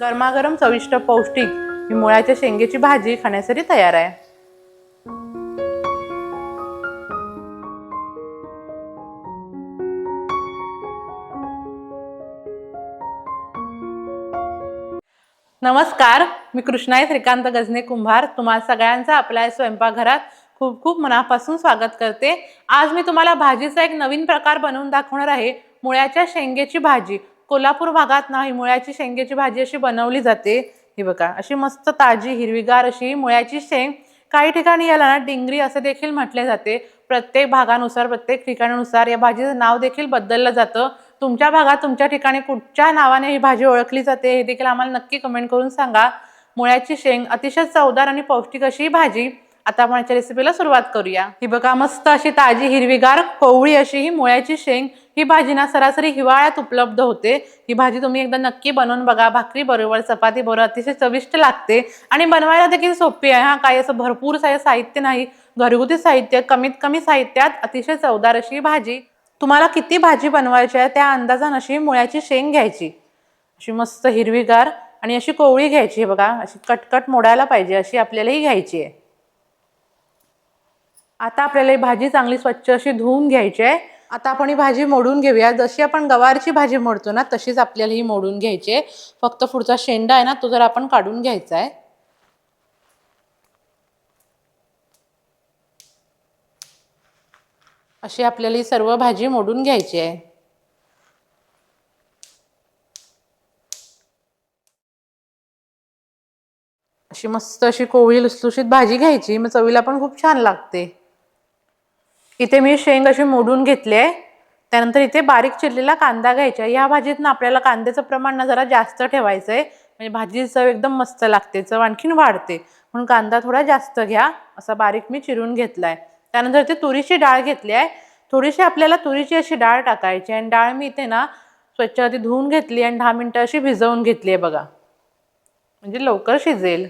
गरमागरम चविष्ट पौष्टिक ही मुळ्याच्या शेंगेची भाजी खाण्यासाठी तयार आहे. नमस्कार मी कृष्णाई श्रीकांत गजने कुंभार. तुम्हा सगळ्यांचं आपल्या स्वयंपाकघरात खूप खूप मनापासून स्वागत करते. आज मी तुम्हाला भाजीचा एक नवीन प्रकार बनवून दाखवणार आहे. मुळ्याच्या शेंगेची भाजी. कोल्हापूर भागात ना ही मुळ्याची शेंगेची भाजी अशी बनवली जाते. ही बघा अशी मस्त ताजी हिरवीगार अशी मुळ्याची शेंग. काही ठिकाणी याला ना डिंगरी असं देखील म्हटले जाते. प्रत्येक भागानुसार प्रत्येक ठिकाणानुसार या भाजीचं नाव देखील बदललं जातं. तुमच्या भागात तुमच्या ठिकाणी कुठच्या नावाने ही भाजी ओळखली जाते हे देखील आम्हाला नक्की कमेंट करून सांगा. मुळ्याची शेंग अतिशय चवदार आणि पौष्टिक अशी भाजी. आता आपण याच्या रेसिपीला सुरुवात करूया. ही बघा मस्त अशी ताजी हिरवीगार कोवळी अशी ही मुळ्याची शेंग. ही भाजी ना सरासरी हिवाळ्यात उपलब्ध होते. ही भाजी तुम्ही एकदा नक्की बनवून बघा. भाकरी बरोबर चपाती बरोबर अतिशय चविष्ट लागते. आणि बनवायला देखील सोपी आहे हा. काही असं भरपूर साहित्य नाही. घरगुती साहित्य कमीत कमी साहित्यात अतिशय चवदार अशी ही भाजी. तुम्हाला किती भाजी बनवायची आहे त्या अंदाजानं अशी मुळ्याची शेंग घ्यायची. अशी मस्त हिरवीगार आणि अशी कोवळी घ्यायची. बघा अशी कटकट मोडायला पाहिजे अशी आपल्याला ही घ्यायची आहे. आता आपल्याला ही भाजी चांगली स्वच्छ अशी धुवून घ्यायची आहे. आता आपण ही भाजी मोडून घेऊया. जशी आपण गवारची भाजी मोडतो ना तशीच आपल्याला ही मोडून घ्यायची आहे. फक्त पुढचा शेंडा आहे ना तो जर आपण काढून घ्यायचा आहे. अशी आपल्याला ही सर्व भाजी मोडून घ्यायची आहे. अशी मस्त अशी कोवळी लुसलुशीत भाजी घ्यायची. मग चवीला पण खूप छान लागते. इथे मी शेंग अशी मोडून घेतली आहे. त्यानंतर इथे बारीक चिरलेला कांदा घ्यायचा या भाजीत ना आपल्याला कांद्याचं प्रमाण ना जरा जास्त ठेवायचं आहे. म्हणजे भाजी चव एकदम मस्त लागते चव आणखीन वाढते. म्हणून कांदा थोडा जास्त घ्या. असा बारीक मी चिरून घेतला आहे त्यानंतर इथे तुरीची डाळ घेतली आहे. थोडीशी आपल्याला तुरीची अशी डाळ टाकायची आणि डाळ मी इथे ना स्वच्छ आधी धुवून घेतली आणि दहा मिनटं अशी भिजवून घेतली आहे बघा. म्हणजे लवकर शिजेल.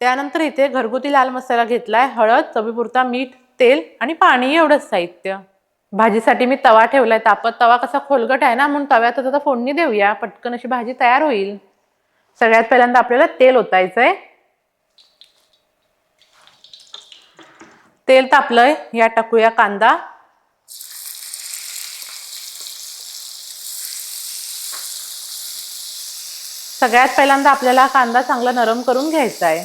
त्यानंतर इथे घरगुती लाल मसाला घेतला आहे हळद चवीपुरता मीठ तेल आणि पाणी एवढंच साहित्य. भाजीसाठी मी तवा ठेवलाय. तापत तवा कसा खोलगट आहे ना म्हणून तव्यातच आता फोडणी देऊया. पटकन अशी भाजी तयार होईल. सगळ्यात पहिल्यांदा आपल्याला तेल ओतायचं आहे तेल तापलंय. या टाकूया कांदा. सगळ्यात पहिल्यांदा आपल्याला कांदा चांगला नरम करून घ्यायचा आहे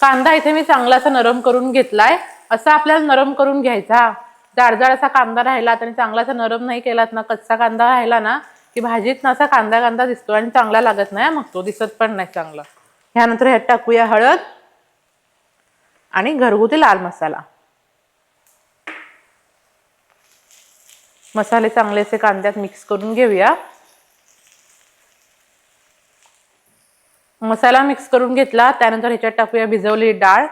कांदा इथे मी चांगला असा नरम करून घेतलाय. असा आपल्याला नरम करून घ्यायचा. जाडजाड असा कांदा राहिला आणि चांगला असा नरम नाही केलात ना कच्चा कांदा राहिला ना की भाजीत ना असा कांदा कांदा दिसतो आणि चांगला लागत नाही मग तो दिसत पण नाही चांगला. ह्यानंतर ह्यात टाकूया हळद आणि घरगुती लाल मसाला. मसाले चांगले असे कांद्यात मिक्स करून घेऊया. मसाला मिक्स करून घेतला त्यानंतर ह्याच्यात टाकूया भिजवलेली डाळ.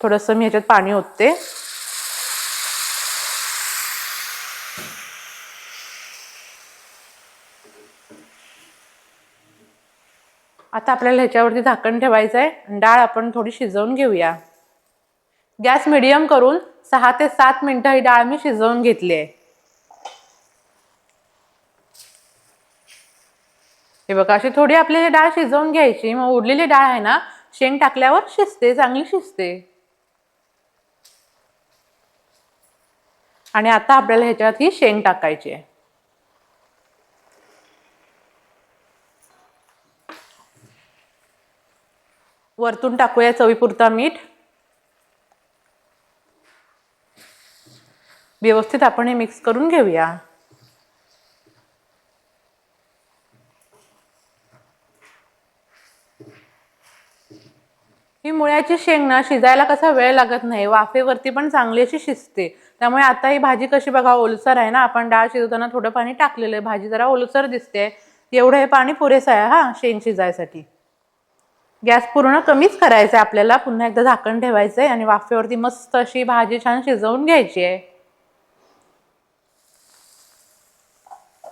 थोडंसं मी ह्याच्यात पाणी ओतते. आता आपल्याला ह्याच्यावरती झाकण ठेवायचं आहे डाळ आपण थोडी शिजवून घेऊया. गॅस मिडियम करून सहा ते सात मिनिटं ही डाळ मी शिजवून घेतली आहे. हे बघा अशी थोडी आपली डाळ शिजवून घ्यायची मग उरलेली डाळ आहे ना शेंग टाकल्यावर शिजते चांगली शिजते. आणि आता आपल्याला ह्याच्यात ही शेंग टाकायची आहे. वरतून टाकूया चवीपुरता मीठ. व्यवस्थित आपण हे मिक्स करून घेऊया. ही मुळ्याची शेंग ना शिजायला कसा वेळ लागत नाही वाफेवरती पण चांगली अशी शिजते. त्यामुळे आता ही भाजी कशी बघा ओलसर आहे ना आपण डाळ शिजवताना थोडं पाणी टाकलेलं आहे. भाजी जरा ओलसर दिसते. एवढं हे पाणी पुरेसं आहे हा शेंग शिजायसाठी. गॅस पूर्ण कमीच करायचा आहे आपल्याला. पुन्हा एकदा झाकण ठेवायचं आहे आणि वाफेवरती मस्त अशी भाजी छान शिजवून घ्यायची आहे.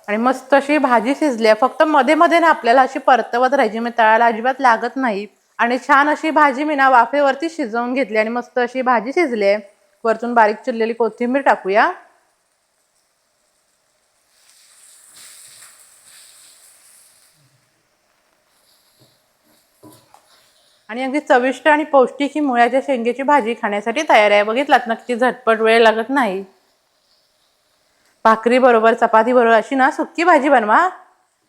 आणि मस्त अशी भाजी शिजली आहे. फक्त मध्ये मध्ये ना आपल्याला अशी परतवत राहायची म्हणजे मी तळायला अजिबात लागत नाही. आणि छान अशी भाजी मी ना वाफेवरती शिजवून घेतली आणि मस्त अशी भाजी शिजली आहे. वरतून बारीक चिरलेली कोथिंबीर टाकूया. आणि अगदी चविष्ट आणि पौष्टिक ही मुळ्याच्या शेंगेची भाजी खाण्यासाठी तयार आहे. बघितलात ना किती झटपट वेळ लागत नाही. भाकरी बरोबर चपाती बरोबर अशी ना सुक्की भाजी बनवा.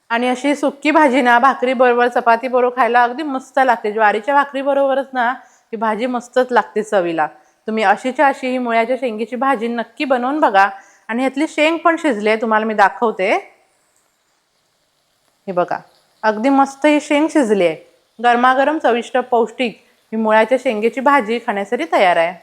आणि अशी सुक्की भाजी ना भाकरी बरोबर चपाती बरोबर खायला अगदी मस्त लागते. ज्वारीच्या भाकरी बरोबरच ना ही भाजी मस्तच लागते चवीला. तुम्ही अशीच्या अशी ही मुळ्याच्या शेंगीची भाजी नक्की बनवून बघा. आणि ह्यातली शेंग पण शिजली आहे तुम्हाला मी दाखवते. हे बघा अगदी मस्त ही शेंग शिजली आहे. गरमागरम चविष्ट पौष्टिक ही मुळ्याच्या शेंगेची भाजी खाण्यासाठी तयार आहे.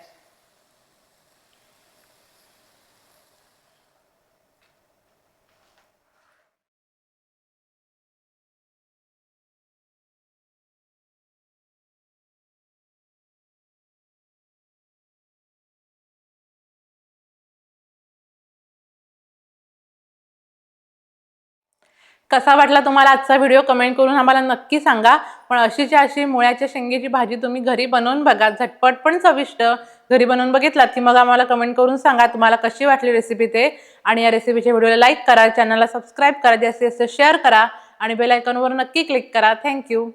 कसा वाटला तुम्हाला आजचा व्हिडिओ कमेंट करून आम्हाला नक्की सांगा. पण अशीच्या अशी मुळ्याच्या शेंगेची भाजी तुम्ही घरी बनवून बघा. झटपट पण चविष्ट. घरी बनवून बघितलात की मग आम्हाला कमेंट करून सांगा तुम्हाला कशी वाटली रेसिपी ते. आणि या रेसिपीच्या व्हिडिओला लाईक करा. चॅनलला सबस्क्राईब करा. जास्तीत जास्त शेअर करा. आणि बेल आयकॉनवर नक्की क्लिक करा. थँक्यू